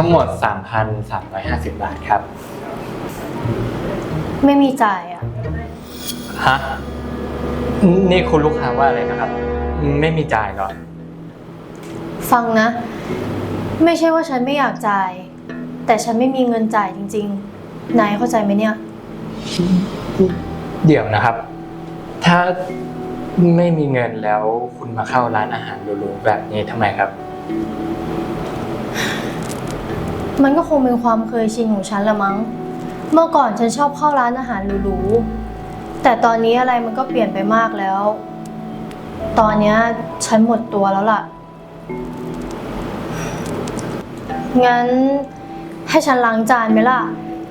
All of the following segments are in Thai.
ทั้งหมด 3,350 บาทครับ ไม่มีจ่ายอะ ฮะ นี่คุณลูกค้าว่าอะไรนะครับ ไม่มีจ่ายเหรอ ฟังนะ ไม่ใช่ว่าฉันไม่อยากจ่าย แต่ฉันไม่มีเงินจ่ายจริง ๆ นายเข้าใจไหมเนี่ย เดี๋ยวนะครับ ถ้าไม่มีเงินแล้วคุณมาเข้าร้านอาหารหรูๆแบบนี้ทำไมครับ มันก็คงเป็นความเคยชินของฉันละมั้ง เมื่อก่อนฉันชอบเข้าร้านอาหารหรูๆ แต่ตอนนี้อะไรมันก็เปลี่ยนไปมากแล้ว ตอนเนี้ยฉันหมดตัวแล้วล่ะ งั้นให้ฉันล้างจานไหมล่ะ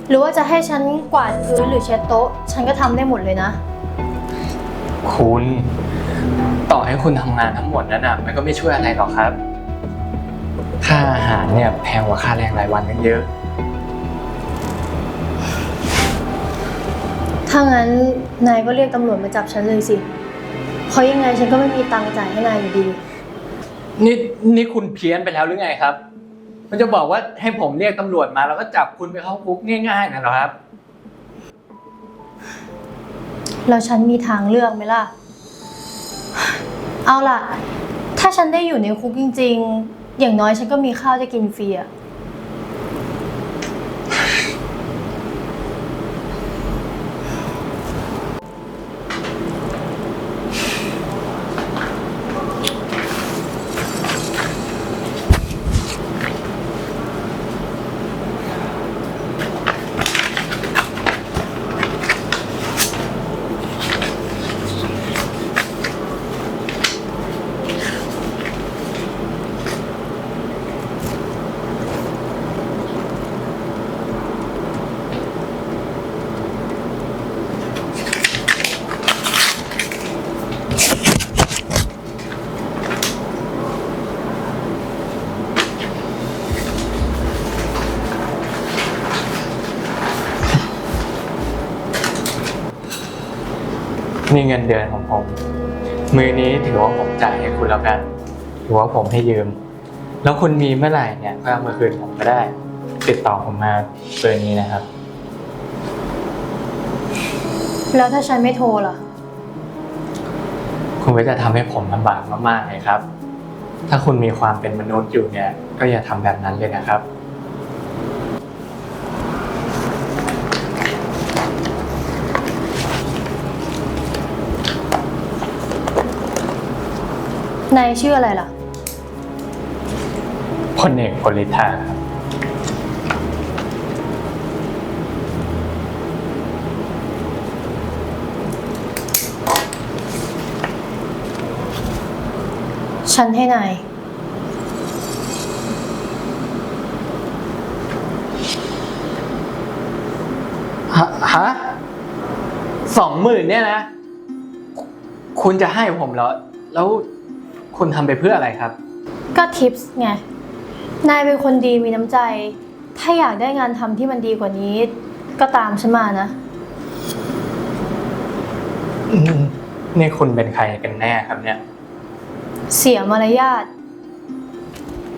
หรือว่าจะให้ฉันกวาดพื้นหรือเช็ดโต๊ะ ฉันก็ทำได้หมดเลยนะ คุณ ต่อให้คุณทำงานทั้งหมดนั้นอะ มันก็ไม่ช่วยอะไรหรอกครับ ค่าอาหารเนี่ยแพงกว่าค่าแรงรายวันตั้งเยอะ ถ้างั้นนายก็เรียกตำรวจมาจับฉันเลยสิ เพราะยังไงฉันก็ไม่มีตังค์จ่ายให้นายอยู่ดี นี่นี่คุณเพี้ยนไปแล้วหรือไงครับ มันจะบอกว่าให้ผมเรียกตำรวจมาแล้วก็จับคุณไปเข้าคุกง่ายๆนะเหรอครับ แล้วฉันมีทางเลือกไหมล่ะ เอาล่ะ ถ้าฉันได้อยู่ในคุกจริง ๆ อย่างน้อยฉันก็มีข้าวจะกินฟรีอะ นี่เงินเดือนของผม มือนี้ถือว่าผมจ่ายให้คุณแล้วกัน ถือว่าผมให้ยืม แล้วคุณมีเมื่อไหร่เนี่ยก็เอามาคืนผมก็ได้ ติดต่อผมมาเบอร์นี้นะครับ แล้วถ้าฉันไม่โทรล่ะ คุณก็จะทำให้ผมลำบากมากๆเลยครับ ถ้าคุณมีความเป็นมนุษย์อยู่เนี่ย ก็อย่าทำแบบนั้นเลยนะครับ นายชื่ออะไรล่ะ พลเอกบริธาครับฉันให้นาย ฮะฮะสองหมื่นเนี่ยนะ คุณจะให้ผมเหรอ แล้ว คุณทำไปเพื่ออะไรครับ ก็ทิปส์ไง นายเป็นคนดีมีน้ำใจ ถ้าอยากได้งานทำที่มันดีกว่านี้ ก็ตามฉันมานะ อืมนี่คุณเป็นใครกันแน่ครับเนี่ย เสียมารยาท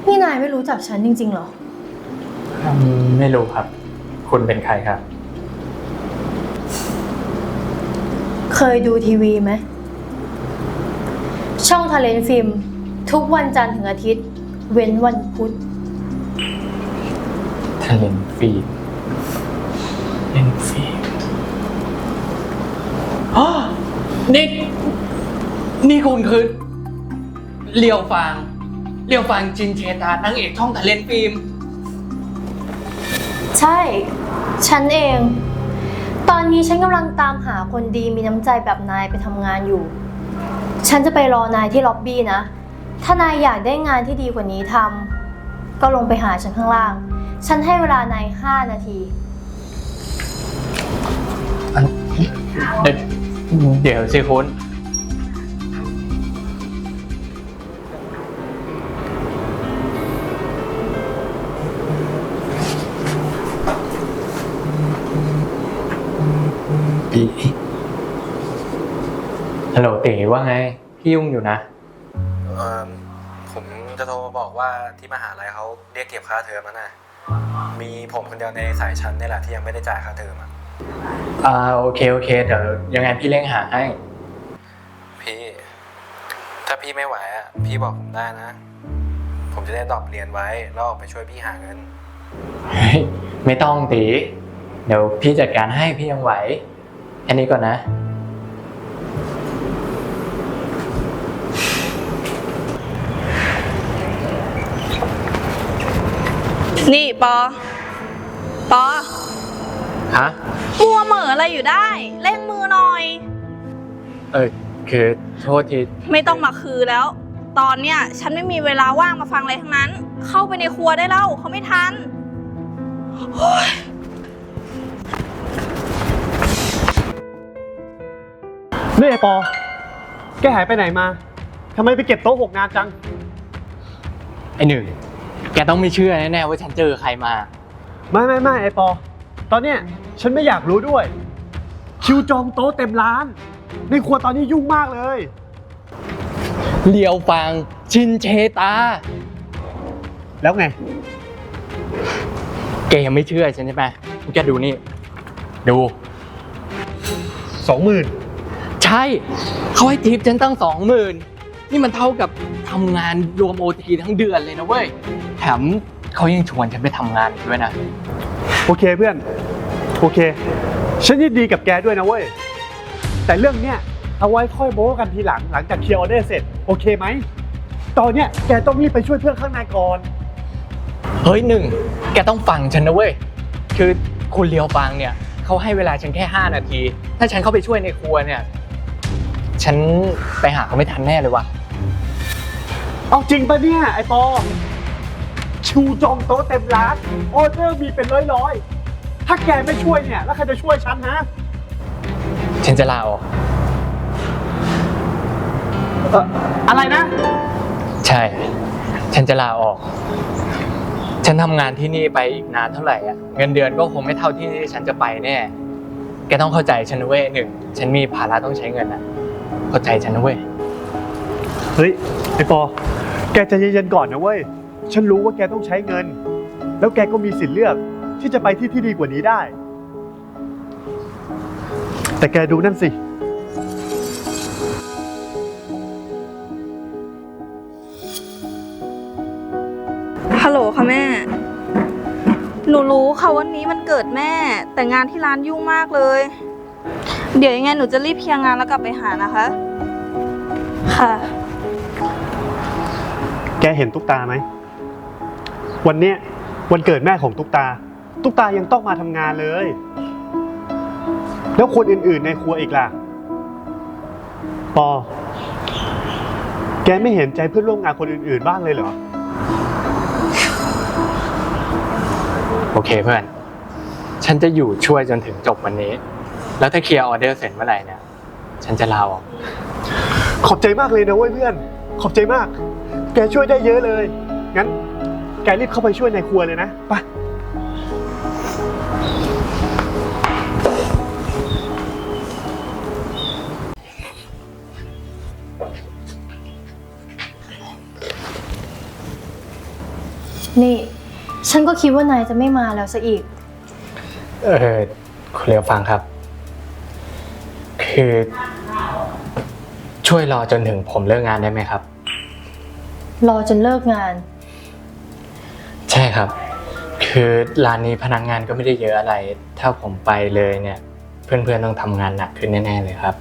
นี่นายไม่รู้จักฉันจริงๆเหรอ อืมไม่รู้ครับ คุณเป็นใครครับ เคยดูทีวีไหม ช่องทะเลนฟิล์มทุกวันจันทร์ถึงอาทิตย์ เว้นวันพุธทะเลนฟีดเลนฟีดอ๋อนี่ นี่คุณคือเลียวฟาง เลียวฟางจินเชตานางเอกช่องทะเลนฟิล์ม ใช่ ฉันเอง ตอนนี้ฉันกำลังตามหาคนดีมีน้ำใจแบบนายไปทำงานอยู่ ฉันจะไปรอนายที่ล็อบบี้นะ ถ้านายอยากได้งานที่ดีกว่านี้ทำก็ลงไปหาฉันข้างล่าง ฉันให้เวลานายห้านาที เดี๋ยวสิคุณ ตีว่าไง พี่ยุ่งอยู่นะ เอ่อผมจะโทรมาบอกว่าที่มหาลัยเขาเรียกเก็บค่าเทอมแล้วนะ มีผมคนเดียวในสายชั้นนี่แหละที่ยังไม่ได้จ่ายค่าเทอมอะอ่าโอเคโอเค เดี๋ยวยังไงพี่เร่งหาให้ พี่ ถ้าพี่ไม่ไหวอะพี่บอกผมได้นะ ผมจะได้ดรอปเรียนไว้แล้วออกไปช่วยพี่หาเงิน เฮ้ยไม่ต้องตี เดี๋ยวพี่จัดการให้พี่ยังไหวแค่นี้ก่อนนะ นี่ปอ ปอ ฮะ มัวเหม่ออะไรอยู่ได้ เล่งมือหน่อย เออคือโทษที ไม่ต้องมาคือแล้ว ตอนเนี้ยฉันไม่มีเวลาว่างมาฟังอะไรทั้งนั้น เข้าไปในครัวได้แล้วเขาไม่ทันนี่ไอปอ แกหายไปไหนมา ทำไมไปเก็บโต๊ะหกนานจัง ไอหนึ่งแกต้องไม่เชื่อแน่ๆว่าฉันเจอใครมา ไม่ไม่ไม่ไอปอ ตอนเนี้ยฉันไม่อยากรู้ด้วย คิวจองโต๊ะเต็มร้าน ในครัวตอนนี้ยุ่งมากเลย เลียวฟังชินเชตา แล้วไง แกยังไม่เชื่อฉันใช่ไหมแกดูนี่ ดู สองหมื่นใช่ เขาให้ทิปฉันตั้งสองหมื่น นี่มันเท่ากับทำงานรวมโอทีทั้งเดือนเลยนะเว้ย แถมเขายังชวนฉันไปทำงานอีกด้วยนะ โอเคเพื่อน โอเค ฉันยินดีกับแกด้วยนะเว้ย แต่เรื่องเนี้ยเอาไว้ค่อยโม้กันทีหลังหลังจากเคลียร์ออเดอร์เสร็จ โอเคไหม ตอนเนี้ยแกต้องรีบไปช่วยเพื่อนข้างในก่อน เฮ้ยหนึ่ง แกต้องฟังฉันนะเว้ย คือคุณเลียวฟังเนี่ย เขาให้เวลาฉันแค่ 5 นาที ถ้าฉันเข้าไปช่วยในครัวเนี่ย ฉันไปหาเขาไม่ทันแน่เลยว่ะเอาจริงปะเนี่ย ไอปอชูจองโต๊ะเต็มร้านออเดอร์มีเป็นร้อยๆถ้าแกไม่ช่วยเนี่ย แล้วใครจะช่วยฉันฮะฉันจะลาออกเอ่ออะไรนะ ใช่ ฉันจะลาออก ฉันทำงานที่นี่ไปอีกนานเท่าไหร่อะเงินเดือนก็คงไม่เท่าที่ฉันจะไปแน่ แกต้องเข้าใจฉันนะเว้ยหนึ่ง ฉันมีภาระต้องใช้เงินอะ เข้าใจฉันนะเว้ย เฮ้ย ไอปอ แกใจะเย็นๆก่อนนะเว้ย ฉันรู้ว่าแกต้องใช้เงิน แล้วแกก็มีสิทธิ์เลือกที่จะไปที่ที่ดีกว่านี้ได้ แต่แกดูนั่นสิ ฮัลโหลค่ะแม่ หนูรู้ค่ะวันนี้มันเกิดแม่ แต่งานที่ร้านยุ่งมากเลย เดี๋ยวยังไงหนูจะรีบเคลียร์งานแล้วกลับไปหานะคะ ค่ะ แกเห็นตุ๊กตาไหม วันเนี้ยวันเกิดแม่ของตุ๊กตา ตุ๊กตายังต้องมาทำงานเลย แล้วคนอื่นๆในครัวอีกล่ะ ปอ แกไม่เห็นใจเพื่อนร่วมงานคนอื่นๆบ้างเลยเหรอ โอเคเพื่อน ฉันจะอยู่ช่วยจนถึงจบวันนี้ แล้วถ้าเคลียร์ออเดอร์เสร็จเมื่อไหร่เนี่ย ฉันจะลาออก ขอบใจมากเลยนะเว้ยเพื่อน ขอบใจมาก แกช่วยได้เยอะเลย งั้น แกรีบเข้าไปช่วยในครัวเลยนะไปนี่ ฉันก็คิดว่านายจะไม่มาแล้วซะอีก เออคุณเลียวฟังครับ คือช่วยรอจนถึงผมเลิกงานได้ไหมครับ รอจนเลิกงาน ใช่ครับ คือร้านนี้พนักงานก็ไม่ได้เยอะอะไร ถ้าผมไปเลยเนี่ย เพื่อนๆต้องทำงานหนักขึ้นแน่ๆเลยครับ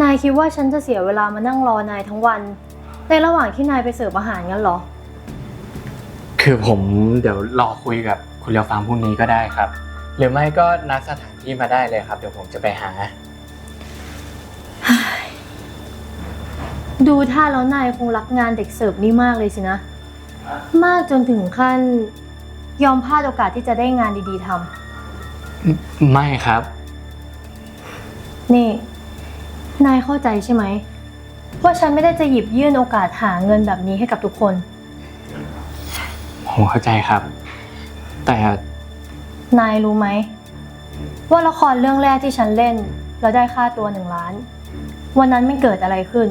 นายคิดว่าฉันจะเสียเวลามานั่งรอนายทั้งวัน ในระหว่างที่นายไปเสิร์ฟอาหารงั้นเหรอ คือผมเดี๋ยวรอคุยกับคุณเลียวฟังพรุ่งนี้ก็ได้ครับ หรือไม่ก็นัดสถานที่มาได้เลยครับ เดี๋ยวผมจะไปหา ดูท่าแล้วนายคงรักงานเด็กเสิร์ฟนี่มากเลยสินะ มากจนถึงขั้นยอมพลาดโอกาสที่จะได้งานดีๆทำไม่ครับนี่ นายเข้าใจใช่ไหมว่าฉันไม่ได้จะหยิบยื่นโอกาสหาเงินแบบนี้ให้กับทุกคน ผมเข้าใจครับ แต่ นายรู้ไหม ว่าละครเรื่องแรกที่ฉันเล่นแล้วได้ค่าตัวหนึ่งล้าน วันนั้นไม่เกิดอะไรขึ้น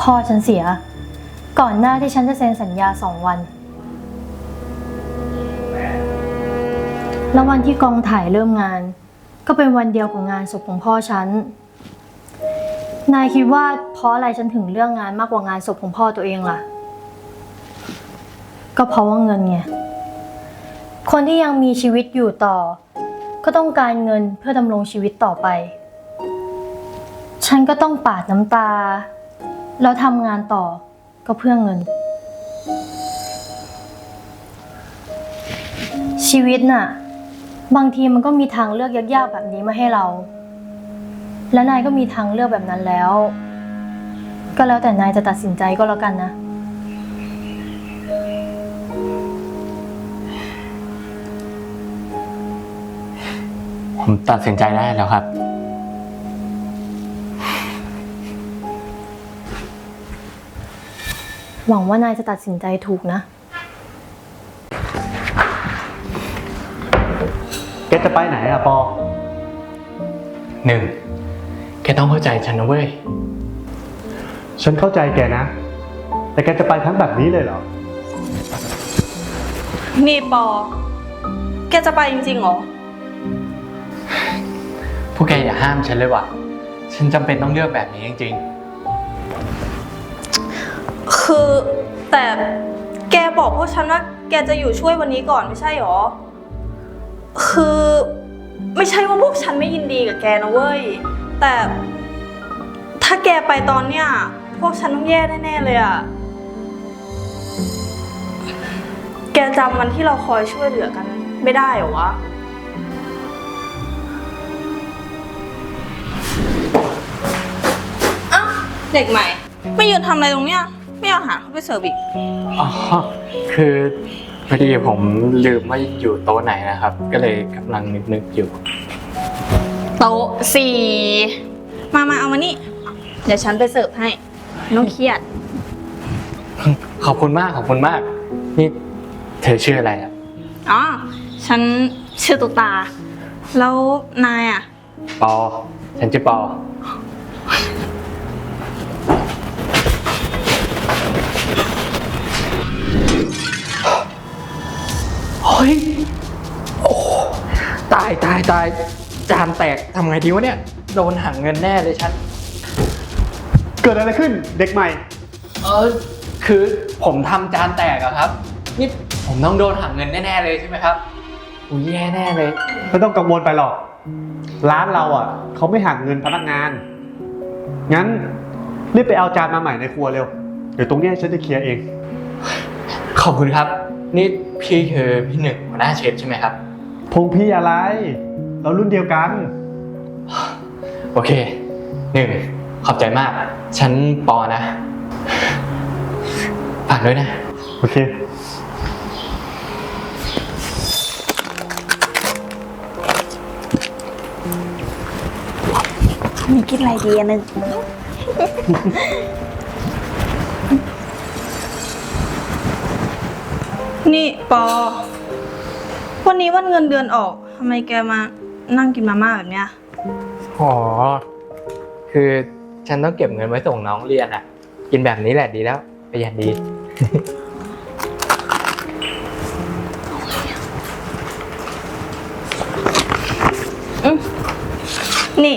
พ่อฉันเสีย ก่อนหน้าที่ฉันจะเซ็นสัญญาสองวัน แล้ววันที่กองถ่ายเริ่มงาน ก็เป็นวันเดียวกับงานศพของพ่อฉัน นายคิดว่าเพราะอะไรฉันถึงเรื่องงานมากกว่างานศพของพ่อตัวเองล่ะ ก็เพราะว่าเงินไง คนที่ยังมีชีวิตอยู่ต่อ ก็ต้องการเงินเพื่อดำรงชีวิตต่อไป ฉันก็ต้องปาดน้ำตา แล้วทำงานต่อก็เพื่อเงิน ชีวิตน่ะ บางทีมันก็มีทางเลือกยากๆแบบนี้มาให้เรา และนายก็มีทางเลือกแบบนั้นแล้ว ก็แล้วแต่นายจะตัดสินใจก็แล้วกันนะ ผมตัดสินใจได้แล้วครับ หวังว่านายจะตัดสินใจถูกนะ แกจะไปไหนอะปอ หนึ่ง แกต้องเข้าใจฉันนะเว้ย ฉันเข้าใจแกนะ แต่แกจะไปทั้งแบบนี้เลยเหรอ นี่ปอ แกจะไปจริงๆเหรอ พวกแกอย่าห้ามฉันเลยว่ะ ฉันจำเป็นต้องเลือกแบบนี้จริงคือแต่แกบอกพวกฉันว่าแกจะอยู่ช่วยวันนี้ก่อนไม่ใช่หรอ คือไม่ใช่ว่าพวกฉันไม่ยินดีกับแกนะเว้ย แต่ถ้าแกไปตอนเนี้ยพวกฉันต้องแย่แน่ๆเลยอะแกจำวันที่เราคอยช่วยเหลือกันไม่ได้เหรอวะ เด็กใหม่ ไม่ยืนทำอะไรตรงเนี้ย ไม่เอาอาหารเข้าไปเสิร์ฟอีกๆอ๋อคือพอดีผมลืมว่าอยู่โต๊ะไหนนะครับ ก็เลยกำลังนึกๆอยู่ โต๊ะสี่ มามาเอามานี่ เดี๋ยวฉันไปเสิร์ฟให้ไม่ต้องเครียด ขอบคุณมากขอบคุณมาก นี่เธอชื่ออะไรอะอ๋อ ฉันชื่อตุกตา แล้วนายอะ ปอ ฉันชื่อปอ ฮ้ย โอ้ ตายตายตาย จานแตกทำไงดีวะเนี่ย โดนหักเงินแน่เลยฉัน เกิดอะไรขึ้นเด็กใหม่ เออ คือผมทำจานแตกอะครับ นี่ผมต้องโดนหักเงินแน่ ๆ เลยใช่ไหมครับอุ้ยแย่แน่เลย ไม่ต้องกังวลไปหรอก ร้านเราอะ เขาไม่หักเงินพนักงาน งั้นรีบไปเอาจานมาใหม่ในครัวเร็ว เดี๋ยวตรงเนี้ยฉันจะเคลียร์เอง ขอบคุณครับ นี่พี่คือพี่หนึ่งหัวหน้าเชฟใช่ไหมครับ พงพี่อะไร เรารุ่นเดียวกัน โอเคหนึ่งขอบใจมาก ฉันปอนะฝากด้วยนะ โอเค มีคิดอะไรดีอันหนึ่ง นี่ปอ วันนี้วันเงินเดือนออกทำไมแกมานั่งกินมาม่าแบบเนี้ย อ๋อ คือฉันต้องเก็บเงินไว้ส่งน้องเรียนอะ กินแบบนี้แหละดีแล้วประหยัดดี นี่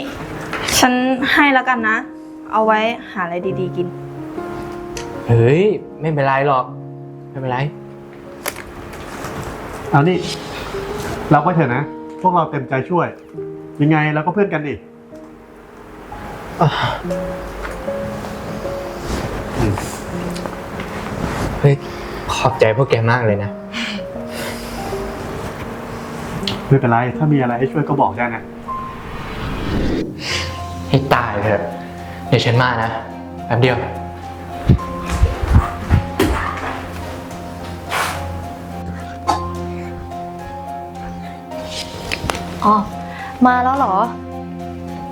ฉันให้แล้วกันนะ เอาไว้หาอะไรดีๆกิน เฮ้ย ไม่เป็นไรหรอก ไม่เป็นไร เอานี่เราก็เถอะนะ พวกเราเต็มใจช่วย ยังไงเราก็เพื่อนกันดิเฮ้ยขอบใจพวกแกมากเลยนะ ไม่เป็นไร ถ้ามีอะไรให้ช่วยก็บอกได้นะ ให้ตายเถอะเดี๋ยวฉันมานะแป๊บเดียว อ๋อ มาแล้วเหรอ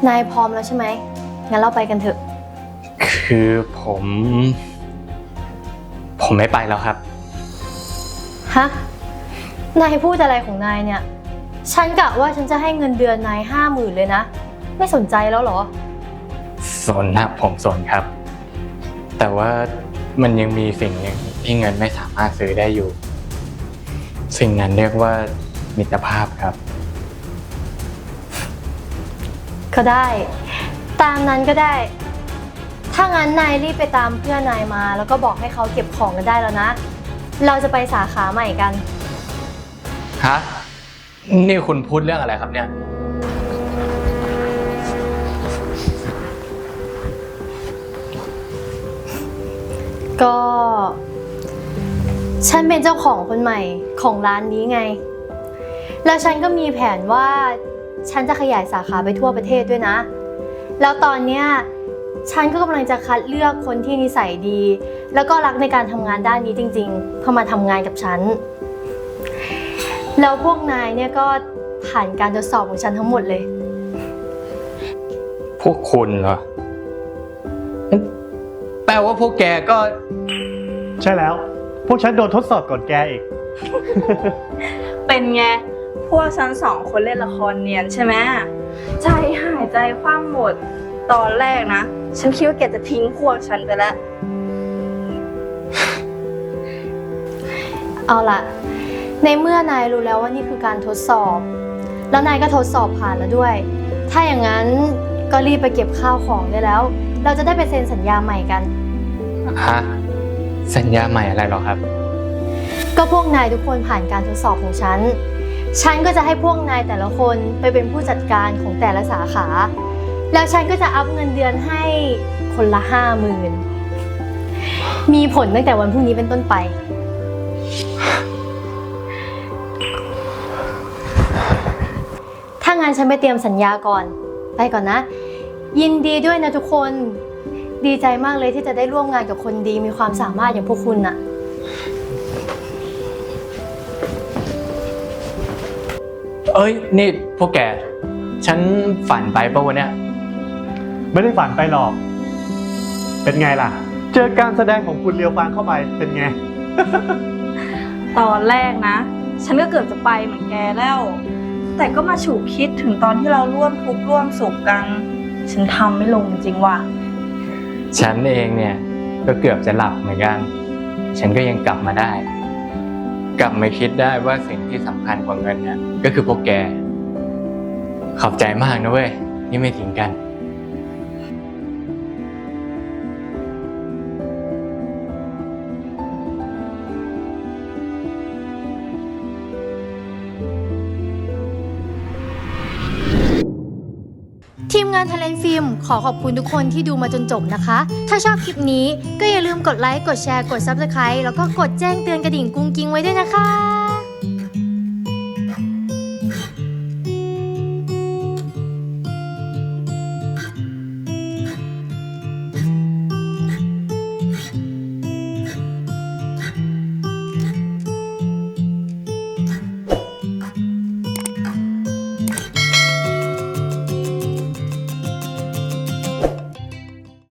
นายพร้อมแล้วใช่ไหม งั้นเราไปกันเถอะ คือผม ผมไม่ไปแล้วครับ ฮะ นายพูดอะไรของนายเนี่ย ฉันกะว่าฉันจะให้เงินเดือนนายห้าหมื่นเลยนะ ไม่สนใจแล้วเหรอ สนนะผมสนครับ แต่ว่ามันยังมีสิ่งหนึ่งที่เงินไม่สามารถซื้อได้อยู่ สิ่งนั้นเรียกว่ามิตรภาพครับ ก็ได้ ตามนั้นก็ได้ ถ้างั้นนายรีบไปตามเพื่อนนายมา แล้วก็บอกให้เขาเก็บของกันได้แล้วนะ เราจะไปสาขาใหม่กัน ฮะ นี่คุณพูดเรื่องอะไรครับเนี่ย ก็ ฉันเป็นเจ้าของคนใหม่ของร้านนี้ไง แล้วฉันก็มีแผนว่า ฉันจะขยายสาขาไปทั่วประเทศด้วยนะ แล้วตอนเนี้ยฉันก็กำลังจะคัดเลือกคนที่นิสัยดี แล้วก็รักในการทำงานด้านนี้จริงๆ เข้ามาทำงานกับฉัน แล้วพวกนายเนี่ยก็ผ่านการทดสอบของฉันทั้งหมดเลย พวกคุณเหรอ แปลว่าพวกแกก็ ใช่แล้ว พวกฉันโดนทดสอบก่อนแกอีก เป็นไง พวกฉันสองคนเล่นละครเนียนใช่ไหมใจหายใจคว่ำหมด ตอนแรกนะ ฉันคิดว่าแกจะทิ้งพวกฉันไปแล้ว เอาล่ะ ในเมื่อนายรู้แล้วว่านี่คือการทดสอบ แล้วนายก็ทดสอบผ่านแล้วด้วย ถ้าอย่างนั้นก็รีบไปเก็บข้าวของได้แล้ว เราจะได้ไปเซ็นสัญญาใหม่กัน ฮะสัญญาใหม่อะไรหรอครับ ก็พวกนายทุกคนผ่านการทดสอบของฉัน ฉันก็จะให้พวกนายแต่ละคนไปเป็นผู้จัดการของแต่ละสาขา แล้วฉันก็จะอัพเงินเดือนให้คนละห้าหมื่นมีผลตั้งแต่วันพรุ่งนี้เป็นต้นไป ถ้างั้นฉันไปเตรียมสัญญาก่อน ไปก่อนนะ ยินดีด้วยนะทุกคน ดีใจมากเลยที่จะได้ร่วมงานกับคนดีมีความสามารถอย่างพวกคุณน่ะ เอ้ย นี่พวกแก ฉันฝันไปปะวันเนี้ยไม่ได้ฝันไปหรอก เป็นไงล่ะ เจอการแสดงของคุณเลียวฟางเข้าไปเป็นไง ตอนแรกนะ ฉันก็เกือบจะไปเหมือนแกแล้ว แต่ก็มาฉุกคิดถึงตอนที่เราร่วมทุกข์ร่วมสุขกัน ฉันทำไม่ลงจริงว่ะ ฉันเองเนี่ย ก็เกือบจะหลับเหมือนกัน ฉันก็ยังกลับมาได้ กลับมาคิดได้ว่าสิ่งที่สำคัญกว่าเงินเนี่ยก็คือพวกแก ขอบใจมากนะเว้ยที่ไม่ทิ้งกัน ทีมงานทะเลนฟิล์มขอขอบคุณทุกคนที่ดูมาจนจบนะคะ ถ้าชอบคลิปนี้ก็อย่าลืมกดไลค์ กดแชร์ กด Subscribe แล้วก็กดแจ้งเตือนกระดิ่งกุ้งกิ้งไว้ด้วยนะคะ